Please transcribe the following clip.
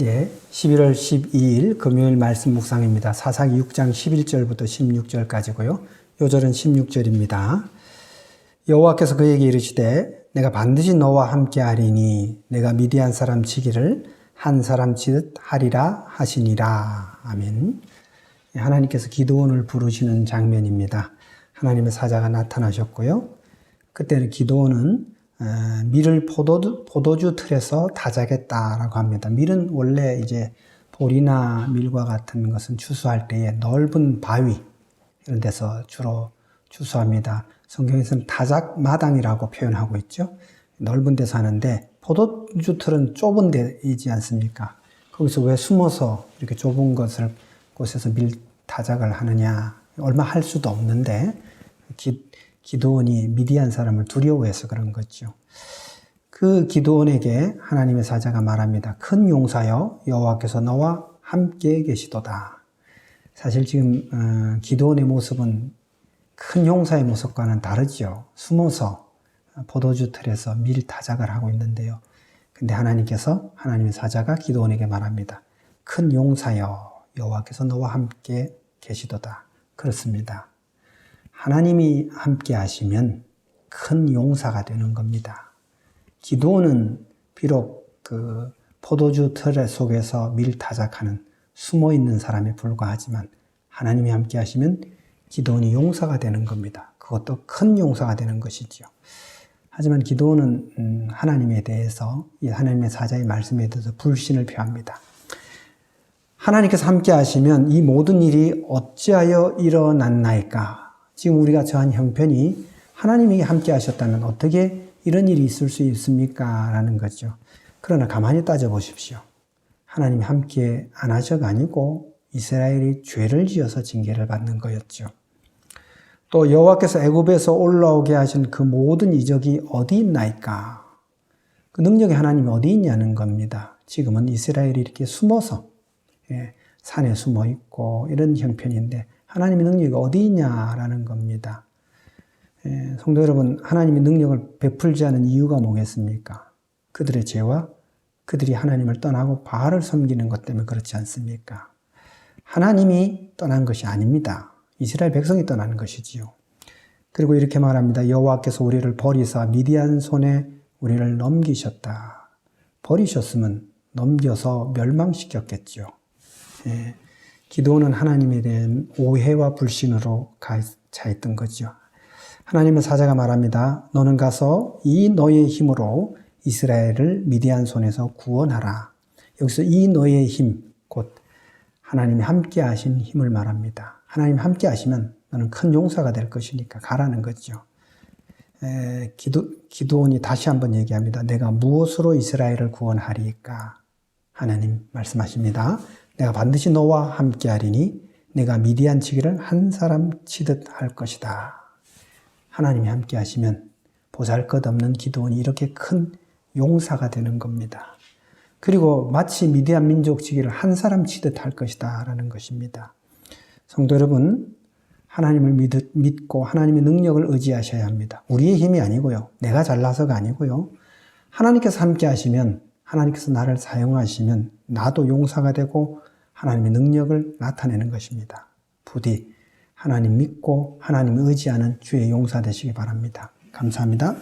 예, 11월 12일 금요일 말씀 묵상입니다. 사사기 6장 11절부터 16절까지고요. 요절은 16절입니다. 여호와께서 그에게 이르시되 내가 반드시 너와 함께 하리니 내가 미디안 사람 치기를 한 사람 치듯 하리라 하시니라. 아멘. 하나님께서 기도원을 부르시는 장면입니다. 하나님의 사자가 나타나셨고요. 그때는 기도원은 어, 밀을 포도주, 포도주 틀에서 다자겠다라고 합니다. 밀은 원래 이제 볼이나 밀과 같은 것은 추수할 때에 넓은 바위 이런 데서 주로 추수합니다. 성경에서는 다작 마당이라고 표현하고 있죠. 넓은 데서 하는데 포도주 틀은 좁은 데이지 않습니까? 거기서 왜 숨어서 이렇게 좁은 것을 곳에서 밀 다작을 하느냐? 얼마 할 수도 없는데 기, 기도원이 미디안 사람을 두려워해서 그런 거죠. 그 기도원에게 하나님의 사자가 말합니다. 큰 용사여 여호와께서 너와 함께 계시도다. 사실 지금 어, 기도원의 모습은 큰 용사의 모습과는 다르죠. 숨어서 포도주 틀에서 밀 타작을 하고 있는데요. 근데 하나님께서 하나님의 사자가 기도원에게 말합니다. 큰 용사여 여호와께서 너와 함께 계시도다. 그렇습니다. 하나님이 함께 하시면 큰 용사가 되는 겁니다. 기도는 비록 그 포도주 틀 속에서 밀타작하는 숨어 있는 사람에 불과하지만 하나님이 함께 하시면 기도원이 용사가 되는 겁니다. 그것도 큰 용사가 되는 것이지요. 하지만 기도원은 음, 하나님에 대해서 이 하나님의 사자의 말씀에 대해서 불신을 표합니다. 하나님께서 함께 하시면 이 모든 일이 어찌하여 일어났나이까? 지금 우리가 처한 형편이 하나님이 함께 하셨다면 어떻게 이런 일이 있을 수 있습니까? 라는 거죠. 그러나 가만히 따져 보십시오. 하나님이 함께 안 하셔가 아니고 이스라엘이 죄를 지어서 징계를 받는 거였죠. 또 여호와께서 애굽에서 올라오게 하신 그 모든 이적이 어디 있나이까? 그 능력의 하나님이 어디 있냐는 겁니다. 지금은 이스라엘이 이렇게 숨어서 예, 산에 숨어 있고 이런 형편인데 하나님의 능력이 어디 있냐라는 겁니다. 예, 성도 여러분, 하나님의 능력을 베풀지 않은 이유가 뭐겠습니까? 그들의 죄와 그들이 하나님을 떠나고 바알을 섬기는 것 때문에 그렇지 않습니까? 하나님이 떠난 것이 아닙니다. 이스라엘 백성이 떠나는 것이지요. 그리고 이렇게 말합니다. 여호와께서 우리를 버리사 미디안 손에 우리를 넘기셨다. 버리셨으면 넘겨서 멸망시켰겠죠. 예, 기도는 하나님에 대한 오해와 불신으로 차 있던 거죠. 하나님의 사자가 말합니다. 너는 가서 이 너의 힘으로 이스라엘을 미디안 손에서 구원하라. 여기서 이 너의 힘, 곧 하나님이 함께 하신 힘을 말합니다. 하나님 함께 하시면 너는 큰 용사가 될 것이니까 가라는 거죠. 에, 기도, 기도원이 다시 한번 얘기합니다. 내가 무엇으로 이스라엘을 구원하리까? 하나님 말씀하십니다. 내가 반드시 너와 함께 하리니 내가 미디안 치기를 한 사람 치듯 할 것이다. 하나님이 함께 하시면 보잘 것 없는 기도원이 이렇게 큰 용사가 되는 겁니다. 그리고 마치 미디안 민족 치기를 한 사람 치듯 할 것이다. 라는 것입니다. 성도 여러분, 하나님을 믿, 믿고 하나님의 능력을 의지하셔야 합니다. 우리의 힘이 아니고요. 내가 잘나서가 아니고요. 하나님께서 함께 하시면, 하나님께서 나를 사용하시면 나도 용사가 되고 하나님의 능력을 나타내는 것입니다. 부디 하나님 믿고 하나님 의지하는 주의 용사 되시기 바랍니다. 감사합니다.